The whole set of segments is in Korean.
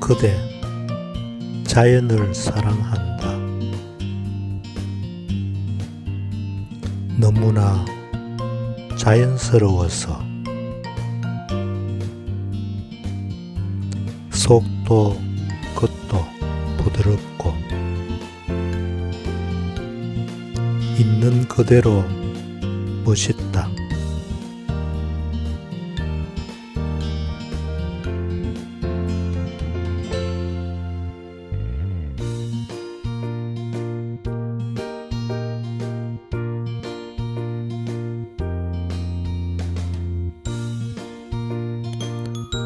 그대 자연을 사랑한다. 너무나 자연스러워서 속도 끝도 부드럽고 있는 그대로 멋있다.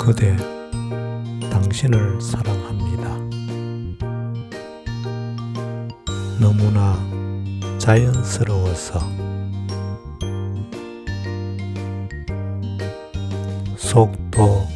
그대, 당신을 사랑합니다. 너무나 자연스러워서 속도